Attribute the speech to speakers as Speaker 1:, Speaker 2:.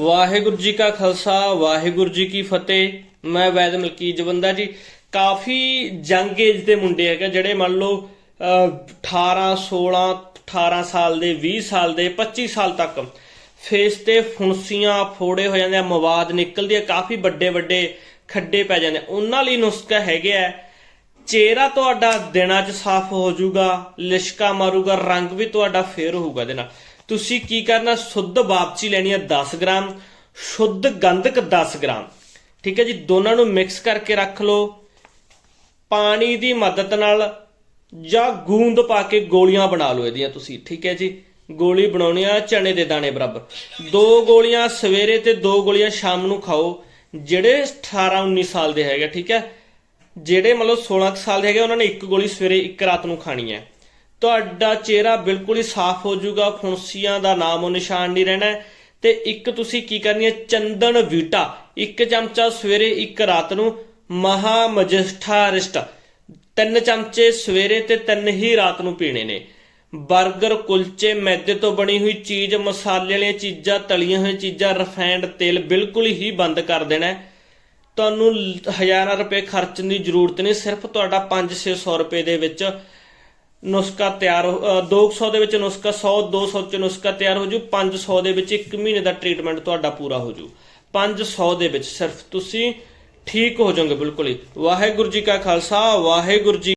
Speaker 1: ਵਾਹਿਗੁਰੂ ਜੀ ਕਾ ਖਾਲਸਾ ਵਾਹਿਗੁਰੂ ਜੀ ਕੀ ਫਤਿਹ। ਮੈਂ ਵੈਦ ਮਲਕੀ ਜਵੰਦਾ ਜੀ। ਕਾਫੀ ਜੰਗ ਏਜ ਦੇ ਮੁੰਡੇ ਹੈਗੇ ਜਿਹੜੇ ਮੰਨ ਲਓ ਅਹ, 18 16 18 ਸਾਲ ਦੇ 20 ਸਾਲ ਦੇ 25 ਸਾਲ ਤੱਕ ਫੇਸ ਤੇ ਫੁਣਸੀਆਂ ਫੋੜੇ ਹੋ ਜਾਂਦੇ ਆ ਮਵਾਦ ਨਿਕਲਦੀ ਆ ਕਾਫੀ ਵੱਡੇ ਵੱਡੇ ਖੱਡੇ ਪੈ ਜਾਂਦੇ ਉਹਨਾਂ ਲਈ ਨੁਸਖਾ ਹੈਗੇ ਆ ਚਿਹਰਾ ਤੁਹਾਡਾ ਦਿਨਾਂ 'ਚ ਸਾਫ਼ ਹੋ ਜਾਊਗਾ ਲਿਸ਼ਕਾ ਮਾਰੂਗਾ ਰੰਗ ਵੀ ਤੁਹਾਡਾ ਫੇਰ ਹੋਊਗਾ ਇਹਦੇ ਨਾਲ। ਤੁਸੀਂ ਕੀ ਕਰਨਾ? ਸ਼ੁੱਧ ਵਾਪਸੀ ਲੈਣੀ ਹੈ 10 ਗ੍ਰਾਮ, ਸ਼ੁੱਧ ਗੰਧਕ 10 ਗ੍ਰਾਮ। ਠੀਕ ਹੈ ਜੀ, ਦੋਨਾਂ ਨੂੰ ਮਿਕਸ ਕਰਕੇ ਰੱਖ ਲਓ। ਪਾਣੀ ਦੀ ਮਦਦ ਨਾਲ ਜਾਂ ਗੂੰਦ ਪਾ ਕੇ ਗੋਲੀਆਂ ਬਣਾ ਲਓ ਇਹਦੀਆਂ ਤੁਸੀਂ, ਠੀਕ ਹੈ ਜੀ। ਗੋਲੀ ਬਣਾਉਣੀ ਆ ਚਣੇ ਦੇ ਦਾਣੇ, ਬਰਾਬਰ। ਦੋ ਗੋਲੀਆਂ ਸਵੇਰੇ ਤੇ ਦੋ ਗੋਲੀਆਂ ਸ਼ਾਮ ਨੂੰ ਖਾਓ, ਜਿਹੜੇ 18 19 ਸਾਲ ਦੇ ਹੈਗੇ, ਠੀਕ ਹੈ। ਜਿਹੜੇ ਮਤਲਬ 16 ਕੁ ਸਾਲ ਦੇ ਹੈਗੇ, ਉਹਨਾਂ ਨੇ ਇੱਕ ਗੋਲੀ ਸਵੇਰੇ ਇੱਕ ਰਾਤ ਨੂੰ ਖਾਣੀ ਹੈ। ਤੁਹਾਡਾ ਚਿਹਰਾ ਬਿਲਕੁਲ ਹੀ ਸਾਫ਼ ਹੋ ਜਾਊਗਾ ਫੁੰਸੀਆਂ ਦਾ ਨਾਮੋ ਨਿਸ਼ਾਨ ਨਹੀਂ ਰਹਿਣਾ। ਤੇ ਇੱਕ ਤੁਸੀਂ ਕੀ ਕਰਨੀ ਹੈ? ਚੰਦਨ ਵੀਟਾ। ਇੱਕ ਚਮਚਾ ਸਵੇਰੇ, ਇੱਕ ਰਾਤ ਨੂੰ। ਮਹਾ ਮਜਿਸਠਾ ਰਿਸ਼ਟ ਤਿੰਨ ਚਮਚੇ ਸਵੇਰੇ ਤੇ ਤਿੰਨ ਹੀ ਰਾਤ ਨੂੰ ਪੀਣੇ ਨੇ। 버ਗਰ ਕੁਲਚੇ, ਮੈਦੇ ਤੋਂ ਬਣੀ ਹੋਈ ਚੀਜ਼, ਮਸਾਲੇ ਵਾਲੀਆਂ ਚੀਜ਼ਾਂ, ਤਲੀਆਂ ਹੋਈਆਂ ਚੀਜ਼ਾਂ ਰਿਫਾਈਨਡ ਤੇਲ ਬਿਲਕੁਲ ਹੀ ਬੰਦ ਕਰ ਦੇਣਾ ਤੁਹਾਨੂੰ ਹਜ਼ਾਰਾਂ ਰੁਪਏ ਖਰਚਣ ਦੀ ਜ਼ਰੂਰਤ ਨਹੀਂ। ਸਿਰਫ ਤੁਹਾਡਾ 5-600 ਰੁਪਏ ਦੇ ਵਿੱਚ ਨੁਸਖਾ ਤਿਆਰ ਹੋ- ਅ, 200 ਦੇ ਵਿੱਚ ਨੁਸਖਾ 100 200 ਚ ਨੁਸਖਾ ਤਿਆਰ ਹੋ ਜੂ 500 ਦੇ ਵਿੱਚ 1 ਮਹੀਨੇ ਦਾ ਟ੍ਰੀਟਮੈਂਟ ਤੁਹਾਡਾ ਪੂਰਾ ਹੋ ਜੂ। 500 ਦੇ ਵਿੱਚ ਸਿਰਫ ਤੁਸੀਂ ਠੀਕ ਹੋ ਜਾਓਗੇ ਬਿਲਕੁਲ ਹੀ। ਵਾਹਿਗੁਰੂ ਜੀ ਕਾ ਖਾਲਸਾ ਵਾਹਿਗੁਰੂ ਜੀ